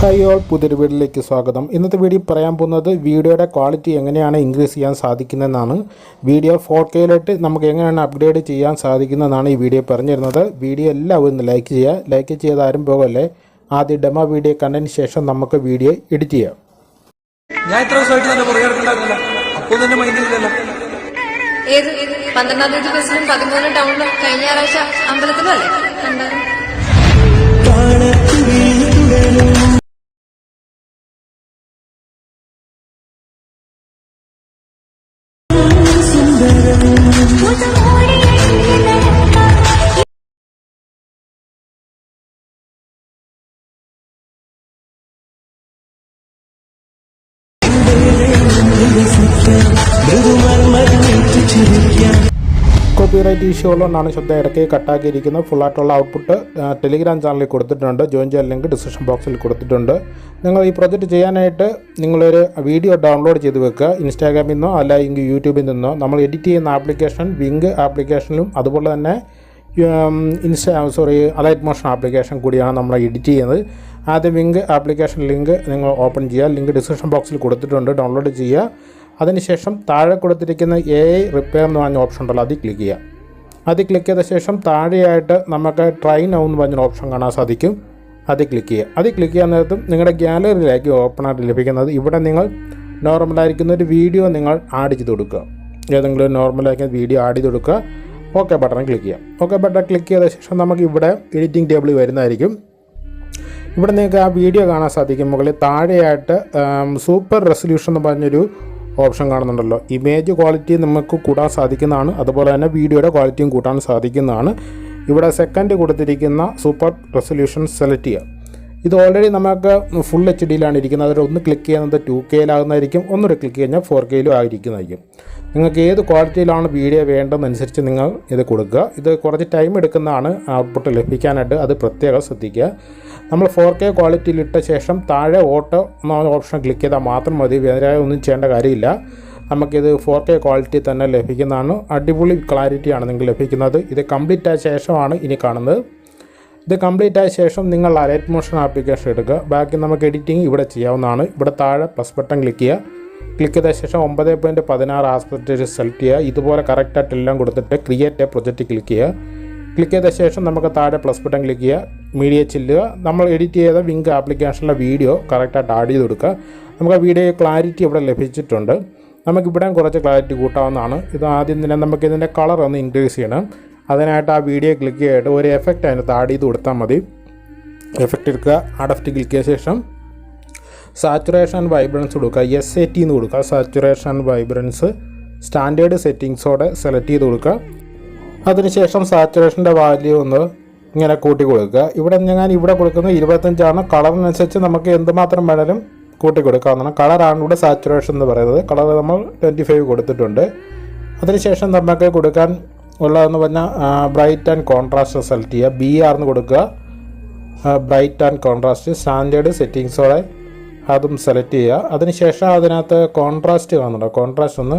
Hi all പുതിയൊരു വീഡിയോയിലേക്ക് സ്വാഗതം. ഇന്നത്തെ വീഡിയോ പറയാൻ പോകുന്നത് വീഡിയോയുടെ ക്വാളിറ്റി എങ്ങനെയാണ് ഇൻക്രീസ് ചെയ്യാൻ സാധിക്കുന്നതെന്നാണ്. വീഡിയോ ഫോർ കെയിലോട്ട് നമുക്ക് എങ്ങനെയാണ് അപ്ഗ്രേഡ് ചെയ്യാൻ സാധിക്കുന്നതെന്നാണ് ഈ വീഡിയോ പറഞ്ഞു തരുന്നത് വീഡിയോ എല്ലാവരും ഒന്ന് ലൈക്ക് ചെയ്യുക. ലൈക്ക് ചെയ്ത് ആരും പോകല്ലേ? ആദ്യം ഡെമോ വീഡിയോ കണ്ടതിന് ശേഷം നമുക്ക് വീഡിയോ എഡിറ്റ് ചെയ്യാം. ഞാൻ ഇത്ര ദിവസമായിട്ട് തന്നെ തന്നെ ഏത്? പന്ത്രണ്ടാം തീയതി ബസ്സിലും പതിമൂന്ന് ടൗണിലും കഴിഞ്ഞ ഞായറാഴ്ച അമ്പലത്തിലല്ലേ കോപ്പിറൈറ്റ് ഇഷ്യൂ ഉള്ളതുകൊണ്ടാണ് ശബ്ദം ഇടയ്ക്ക് കട്ടാക്കിയിരിക്കുന്നത്. ഫുള്ളായിട്ടുള്ള ഔട്ട്പുട്ട് ടെലിഗ്രാം ചാനലിൽ കൊടുത്തിട്ടുണ്ട്. ജോയിൻ ചെയ്യാൻ ലിങ്ക് ഡിസ്ക്രിപ്ഷൻ ബോക്സിൽ കൊടുത്തിട്ടുണ്ട്. നിങ്ങൾ ഈ പ്രൊജക്റ്റ് ചെയ്യാനായിട്ട് നിങ്ങളൊരു വീഡിയോ ഡൗൺലോഡ് ചെയ്ത് വെക്കുക. ഇൻസ്റ്റാഗ്രാമിൽ നിന്നോ അല്ലെങ്കിൽ യൂട്യൂബിൽ നിന്നോ. നമ്മൾ എഡിറ്റ് ചെയ്യുന്ന ആപ്ലിക്കേഷൻ വിങ്ക് ആപ്ലിക്കേഷനിലും അതുപോലെ തന്നെ Insta sorry Alight Motion application കൂടിയാണ് നമ്മൾ എഡിറ്റ് ചെയ്യുന്നത്. ആദ്യം വിങ്ക് ആപ്ലിക്കേഷൻ ലിങ്ക് നിങ്ങൾ ഓപ്പൺ ചെയ്യുക. ലിങ്ക് ഡിസ്ക്രിപ്ഷൻ ബോക്സിൽ കൊടുത്തിട്ടുണ്ട്. ഡൗൺലോഡ് ചെയ്യുക. അതിനുശേഷം താഴെ കൊടുത്തിരിക്കുന്ന എ ഐ റിപ്പയർ എന്ന് പറഞ്ഞ ഓപ്ഷൻ ഉണ്ടല്ലോ അതിൽ ക്ലിക്ക് ചെയ്യുക. അതിൽ ക്ലിക്ക് ചെയ്ത ശേഷം താഴെയായിട്ട് നമുക്ക് ട്രൈ നൗ എന്ന് പറഞ്ഞൊരു ഓപ്ഷൻ കാണാൻ സാധിക്കും. അതിൽ ക്ലിക്ക് ചെയ്യുക. അതിൽ ക്ലിക്ക് ചെയ്യാൻ നേരത്തും നിങ്ങളുടെ ഗ്യാലറിയിലേക്ക് ഓപ്പണായിട്ട് ലഭിക്കുന്നത് ഇവിടെ നിങ്ങൾ നോർമലായിരിക്കുന്ന ഒരു വീഡിയോ നിങ്ങൾ ആഡ് ചെയ്ത് കൊടുക്കുക. ഏതെങ്കിലും നോർമലായിരിക്കുന്ന വീഡിയോ ആഡ് ചെയ്ത് കൊടുക്കുക. ഓക്കെ ബട്ടൺ ക്ലിക്ക് ചെയ്യാം ഓക്കെ ബട്ടൺ ക്ലിക്ക് ചെയ്ത ശേഷം നമുക്ക് ഇവിടെ എഡിറ്റിംഗ് ടേബിൾ വരുന്നതായിരിക്കും. ഇവിടെ നിങ്ങൾക്ക് ആ വീഡിയോ കാണാൻ സാധിക്കും. മുകളിൽ താഴെയായിട്ട് സൂപ്പർ റെസൊല്യൂഷൻ എന്ന് പറഞ്ഞൊരു ഓപ്ഷൻ കാണുന്നുണ്ടല്ലോ. ഇമേജ് ക്വാളിറ്റി നമുക്ക് കൂടാൻ സാധിക്കുന്നതാണ്. അതുപോലെ തന്നെ വീഡിയോയുടെ ക്വാളിറ്റിയും കൂട്ടാൻ സാധിക്കുന്നതാണ്. ഇവിടെ സെക്കൻഡ് കൊടുത്തിരിക്കുന്ന സൂപ്പർ റെസൊല്യൂഷൻ സെലക്ട് ചെയ്യുക. ഇത് ഓൾറെഡി നമുക്ക് ഫുൾ എച്ച് ഡിയിലാണ് ഇരിക്കുന്നത്. അതിൽ ഒന്ന് ക്ലിക്ക് ചെയ്യുന്നത് ടു കെയിലാകുന്നതായിരിക്കും ഒന്നുകൂടെ ക്ലിക്ക് കഴിഞ്ഞാൽ ഫോർ കെയിലും ആയിരിക്കുന്നതായിരിക്കും. നിങ്ങൾക്ക് ഏത് ക്വാളിറ്റിയിലാണ് വീഡിയോ വേണ്ടതെന്നനുസരിച്ച് നിങ്ങൾ ഇത് കൊടുക്കുക. ഇത് കുറച്ച് ടൈം എടുക്കുന്നതാണ് ഔട്ട്പുട്ട് ലഭിക്കാനായിട്ട്. അത് പ്രത്യേകം ശ്രദ്ധിക്കുക. നമ്മൾ ഫോർ കെ ക്വാളിറ്റിയിൽ ഇട്ട ശേഷം താഴെ ഓട്ടോ എന്ന ഓപ്ഷൻ ക്ലിക്ക് ചെയ്താൽ മാത്രം മതി. വേറെ ഒന്നും ചെയ്യേണ്ട കാര്യമില്ല. നമുക്കിത് ഫോർ കെ ക്വാളിറ്റി തന്നെ ലഭിക്കുന്നതാണ്. അടിപൊളി ക്ലാരിറ്റിയാണ് നിങ്ങൾക്ക് ലഭിക്കുന്നത്. ഇത് കംപ്ലീറ്റ് ആയ ശേഷമാണ് ഇനി കാണുന്നത്. ഇത് കംപ്ലീറ്റ് ആയ ശേഷം നിങ്ങൾ അലൈറ്റ് മോഷൻ ആപ്ലിക്കേഷൻ എടുക്കുക. ബാക്കി നമുക്ക് എഡിറ്റിംഗ് ഇവിടെ ചെയ്യാവുന്നതാണ്. ഇവിടെ താഴെ പ്ലസ് ബട്ടൺ ക്ലിക്ക് ചെയ്യുക. ക്ലിക്ക് ചെയ്ത ശേഷം ഒമ്പത് പോയിന്റ് പതിനാറ് ആസ്പെക്റ്റ് സെലക്ട് ചെയ്യുക. ഇതുപോലെ കറക്റ്റായിട്ട് എല്ലാം കൊടുത്തിട്ട് ക്രിയേറ്റ് എ പ്രൊജക്റ്റ് ക്ലിക്ക് ചെയ്യുക. ക്ലിക്ക് ചെയ്ത ശേഷം നമുക്ക് താഴെ പ്ലസ് ബട്ടൺ ക്ലിക്ക് ചെയ്യുക. മീഡിയ ചെല്ലുക നമ്മൾ എഡിറ്റ് ചെയ്ത വിങ്ക് ആപ്ലിക്കേഷനിലെ വീഡിയോ കറക്റ്റായിട്ട് ആഡ് ചെയ്ത് കൊടുക്കുക. നമുക്ക് ആ വീഡിയോ ക്ലാരിറ്റി ഇവിടെ ലഭിച്ചിട്ടുണ്ട്. നമുക്ക് ഇവിടെ കുറച്ച് ക്ലാരിറ്റി കൂട്ടാവുന്നതാണ്. ഇത് ആദ്യം തന്നെ നമുക്ക് ഇതിന്റെ കളർ ഒന്ന് ഇൻക്രീസ് ചെയ്യണം. അതിനായിട്ട് ആ വീഡിയോ ക്ലിക്ക് ചെയ്തിട്ട് ഒരു എഫക്റ്റ് അതിനകത്ത് ആഡ് ചെയ്ത് കൊടുത്താൽ മതി. എഫക്റ്റ് എടുക്കുക. അഡഫ്റ്റ് ക്ലിക്ക് ചെയ്ത ശേഷം സാച്ചുറേഷൻ വൈബ്രൻസ് കൊടുക്കുക. എസ് എ ടി എന്ന് കൊടുക്കുക. സാച്ചുറേഷൻ വൈബ്രൻസ് സ്റ്റാൻഡേർഡ് സെറ്റിങ്സോടെ സെലക്ട് ചെയ്ത് കൊടുക്കുക. അതിനുശേഷം സാച്ചുറേഷന്റെ വാല്യൂ ഒന്ന് ഇങ്ങനെ കൂട്ടി കൊടുക്കുക. ഇവിടെ ഞാൻ ഇവിടെ കൊടുക്കുന്നത് ഇരുപത്തഞ്ചാണ് കളറിനനുസരിച്ച് നമുക്ക് എന്തുമാത്രം വേണേലും കൂട്ടി കൊടുക്കാവുന്നതാണ്. കളറാണ് ഇവിടെ സാച്ചുറേഷൻ എന്ന് പറയുന്നത്. കളർ നമ്മൾ ട്വന്റി ഫൈവ് കൊടുത്തിട്ടുണ്ട്. അതിനുശേഷം നമുക്ക് കൊടുക്കാൻ ഉള്ളതെന്ന് പറഞ്ഞാൽ ബ്രൈറ്റ് ആൻഡ് കോൺട്രാസ്റ്റ് സെലക്ട് ചെയ്യുക. ബി ആർന്ന് കൊടുക്കുക. ബ്രൈറ്റ് ആൻഡ് കോൺട്രാസ്റ്റ് സ്റ്റാൻഡേർഡ് സെറ്റിങ്സോടെ അതും സെലക്ട് ചെയ്യുക. അതിനുശേഷം അതിനകത്ത് കോൺട്രാസ്റ്റ് കാണുന്നുണ്ട്. കോൺട്രാസ്റ്റ് ഒന്ന്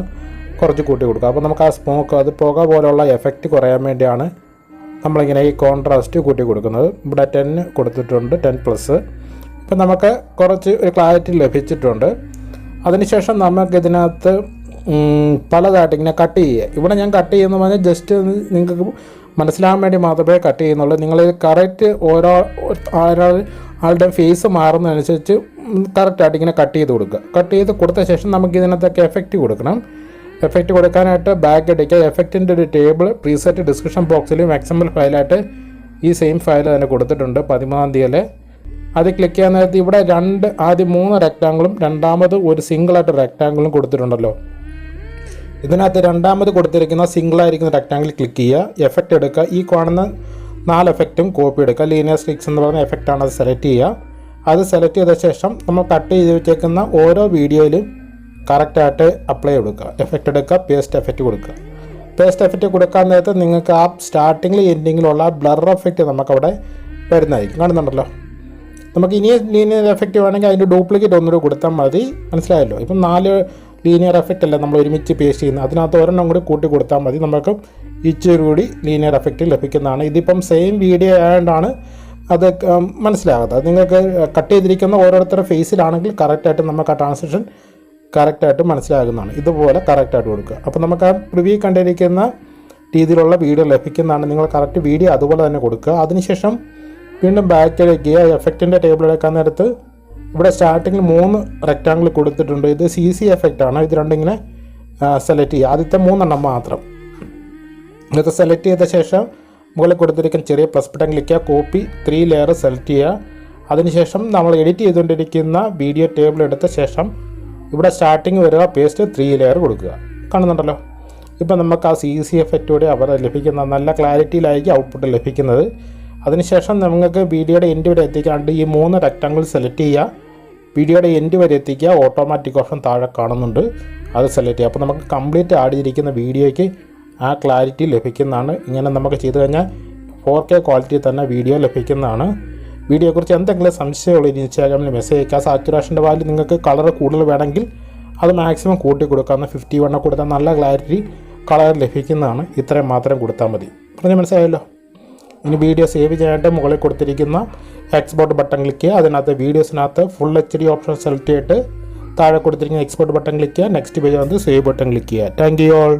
കുറച്ച് കൂട്ടി കൊടുക്കുക. അപ്പോൾ നമുക്ക് ആ സ്മോക്ക് അത് പുക പോലുള്ള എഫക്റ്റ് കുറയാൻ വേണ്ടിയാണ് നമ്മളിങ്ങനെ ഈ കോൺട്രാസ്റ്റ് കൂട്ടി കൊടുക്കുന്നത്. ഇവിടെ ടെൻ കൊടുത്തിട്ടുണ്ട് ടെൻ പ്ലസ് ഇപ്പം നമുക്ക് കുറച്ച് ഒരു ക്ലാരിറ്റി ലഭിച്ചിട്ടുണ്ട്. അതിനുശേഷം നമുക്കിതിനകത്ത് പലതായിട്ട് ഇങ്ങനെ കട്ട് ചെയ്യുക. ഇവിടെ ഞാൻ കട്ട് ചെയ്യുന്ന പറഞ്ഞാൽ ജസ്റ്റ് നിങ്ങൾക്ക് മനസ്സിലാകാൻ വേണ്ടി മാത്രമേ കട്ട് ചെയ്യുന്നുള്ളൂ. നിങ്ങൾ കറക്റ്റ് ഓരോ ഒരാൾ ആളുടെ ഫേസ് മാറുന്നതനുസരിച്ച് കറക്റ്റായിട്ട് ഇങ്ങനെ കട്ട് ചെയ്ത് കൊടുക്കുക. കട്ട് ചെയ്ത് കൊടുത്ത ശേഷം നമുക്ക് ഇതിനകത്തൊക്കെ എഫക്റ്റ് കൊടുക്കണം. എഫക്റ്റ് കൊടുക്കാനായിട്ട് ബാക്ക് അടിക്കുക എഫക്റ്റിന്റെ ഒരു ടേബിൾ പ്രീസെറ്റ് ഡിസ്ക്രിപ്ഷൻ ബോക്സിലും എക്സംബിൾ ഫയലായിട്ട് ഈ സെയിം ഫയൽ തന്നെ കൊടുത്തിട്ടുണ്ട് പതിമൂന്നാം തീയതി അത് ക്ലിക്ക് ചെയ്യാൻ നേരത്ത് ഇവിടെ രണ്ട് ആദ്യം മൂന്ന് റെക്റ്റാങ്കിളും രണ്ടാമത് ഒരു സിംഗിളായിട്ട് റെക്റ്റാങ്കിളും കൊടുത്തിട്ടുണ്ടല്ലോ. ഇതിനകത്ത് രണ്ടാമത് കൊടുത്തിരിക്കുന്ന സിംഗിളായിരിക്കുന്ന റെക്റ്റാങ്കിൾ ക്ലിക്ക് ചെയ്യുക. എഫക്റ്റ് എടുക്കുക. ഈ കാണുന്ന നാല് എഫക്റ്റും കോപ്പി എടുക്കുക. ലീനിയർ സ്റ്റിക്സ് എന്ന് പറയുന്ന എഫക്റ്റാണ് അത് സെലക്ട് ചെയ്യുക. അത് സെലക്ട് ചെയ്ത ശേഷം നമ്മൾ കട്ട് ചെയ്ത് വെച്ചേക്കുന്ന ഓരോ വീഡിയോയിലും കറക്റ്റായിട്ട് അപ്ലൈ കൊടുക്കുക. എഫക്റ്റ് എടുക്കുക പേസ്റ്റ് എഫക്റ്റ് കൊടുക്കുക. പേസ്റ്റ് എഫക്റ്റ് കൊടുക്കാൻ നേരത്തെ നിങ്ങൾക്ക് ആ സ്റ്റാർട്ടിങ്ങിൽ എൻഡിങ്ങിലുള്ള ബ്ലർ എഫക്റ്റ് നമുക്കവിടെ വരുന്നതായിരിക്കും. കാണുന്നുണ്ടല്ലോ? നമുക്ക് ഇനി ലീനിയർ എഫക്റ്റ് വേണമെങ്കിൽ അതിന്റെ ഡ്യൂപ്ലിക്കേറ്റ് ഒന്നുകൂടി കൊടുത്താൽ മതി. മനസ്സിലായല്ലോ? ഇപ്പം നാല് ലീനിയർ എഫക്റ്റ് അല്ല നമ്മൾ ഒരുമിച്ച് പേസ്റ്റ് ചെയ്യുന്നത്? അതിനകത്ത് ഒരെണ്ണം കൂടി കൂട്ടി കൊടുത്താൽ മതി. നമുക്ക് ഇച്ചിരി കൂടി ലീനിയർ എഫക്റ്റ് ലഭിക്കുന്നതാണ്. ഇതിപ്പം സെയിം വീഡിയോ ആയതുകൊണ്ടാണ് അത് മനസ്സിലാകാത്തത്. മനസ്സിലാകാതെ നിങ്ങൾക്ക് കട്ട് ചെയ്തിരിക്കുന്ന ഓരോരുത്തരുടെ ഫേസിലാണെങ്കിൽ കറക്റ്റായിട്ട് നമുക്ക് ആ ട്രാൻസാക്ഷൻ കറക്റ്റായിട്ട് മനസ്സിലാകുന്നതാണ്. ഇതുപോലെ കറക്റ്റായിട്ട് കൊടുക്കുക. അപ്പോൾ നമുക്ക് ആ പ്രിവ്യൂ കണ്ടിരിക്കുന്ന രീതിയിലുള്ള വീഡിയോ ലഭിക്കുന്നതാണ്. നിങ്ങൾ കറക്റ്റ് വീഡിയോ അതുപോലെ തന്നെ കൊടുക്കുക. അതിനുശേഷം വീണ്ടും ബാക്കിലേക്ക് ആ എഫക്റ്റിന്റെ ടേബിൾ എടുക്കാൻ നേരത്ത് ഇവിടെ സ്റ്റാർട്ടിങ്ങിൽ മൂന്ന് റെക്റ്റാങ്കിൾ കൊടുത്തിട്ടുണ്ട്. ഇത് സി സി ആണ്. ഇത് രണ്ടിങ്ങനെ സെലക്ട് ചെയ്യുക. ആദ്യത്തെ മൂന്നെണ്ണം മാത്രം. ഇത് സെലക്ട് ചെയ്ത ശേഷം മുകളിൽ കൊടുത്തിരിക്കുന്ന ചെറിയ പ്ലസ് ബട്ടൺ ക്ലിക്ക് ചെയ്യുക. കോപ്പി ത്രീ ലെയർ സെലക്ട് ചെയ്യുക. അതിനുശേഷം നമ്മൾ എഡിറ്റ് ചെയ്തുകൊണ്ടിരിക്കുന്ന വീഡിയോ ടേബിൾ എടുത്ത ശേഷം ഇവിടെ സ്റ്റാർട്ടിങ് വരിക പേസ്റ്റ് ത്രീ ലെയർ കൊടുക്കുക. കാണുന്നുണ്ടല്ലോ? ഇപ്പം നമുക്ക് ആ സി സി എഫക്റ്റോടെ അവർ ലഭിക്കുന്ന നല്ല ക്ലാരിറ്റിയിലായിരിക്കും ഔട്ട്പുട്ട് ലഭിക്കുന്നത്. അതിനുശേഷം നമുക്ക് വീഡിയോയുടെ എൻഡ് വരെ എത്തിക്കാണ്ട് ഈ മൂന്ന് റെക്റ്റാങ്കിൾ സെലക്ട് ചെയ്യുക. വീഡിയോയുടെ എൻഡ് വരെ എത്തിക്കുക. ഓട്ടോമാറ്റിക് ഓപ്ഷൻ താഴെ കാണുന്നുണ്ട്. അത് സെലക്ട് ചെയ്യുക. അപ്പോൾ നമുക്ക് കംപ്ലീറ്റ് ആഡ് ചെയ്തിരിക്കുന്ന വീഡിയോയ്ക്ക് ആ ക്ലാരിറ്റി ലഭിക്കുന്നതാണ്. ഇങ്ങനെ നമുക്ക് ചെയ്തു കഴിഞ്ഞാൽ ഫോർ കെ ക്വാളിറ്റി തന്നെ വീഡിയോ ലഭിക്കുന്നതാണ്. വീഡിയോയെക്കുറിച്ച് എന്തെങ്കിലും സംശയമുള്ള ഇൻസ്റ്റാഗ്രാമിൽ മെസ്സേജ് അയക്കുക സാച്ചുറേഷന്റെ വാല്യൂ നിങ്ങൾക്ക് കളർ കൂടുതൽ വേണമെങ്കിൽ അത് മാക്സിമം കൂട്ടി കൊടുക്കാവുന്ന ഫിഫ്റ്റി വണ്ണ കൊടുത്താൽ നല്ല ക്ലാരിറ്റി കളർ ലഭിക്കുന്നതാണ്. ഇത്രയും മാത്രം കൊടുത്താൽ മതി. പറഞ്ഞ് മനസ്സിലായല്ലോ? ഇനി വീഡിയോ സേവ് ചെയ്യാനായിട്ട് മുകളിൽ കൊടുത്തിരിക്കുന്ന എക്സ്പോർട്ട് ബട്ടൺ ക്ലിക്ക് ചെയ്യുക. അതിനകത്ത് വീഡിയോസിനകത്ത് full H D option select ചെയ്തിട്ട് താഴെ കൊടുത്തിരിക്കുന്ന എക്സ്പോർട്ട് ബട്ടൺ ക്ലിക്ക് ചെയ്യുക. നെക്സ്റ്റ് പേജ് വന്ന് സേവ് ബട്ടൺ ക്ലിക്ക് ചെയ്യുക. Thank you all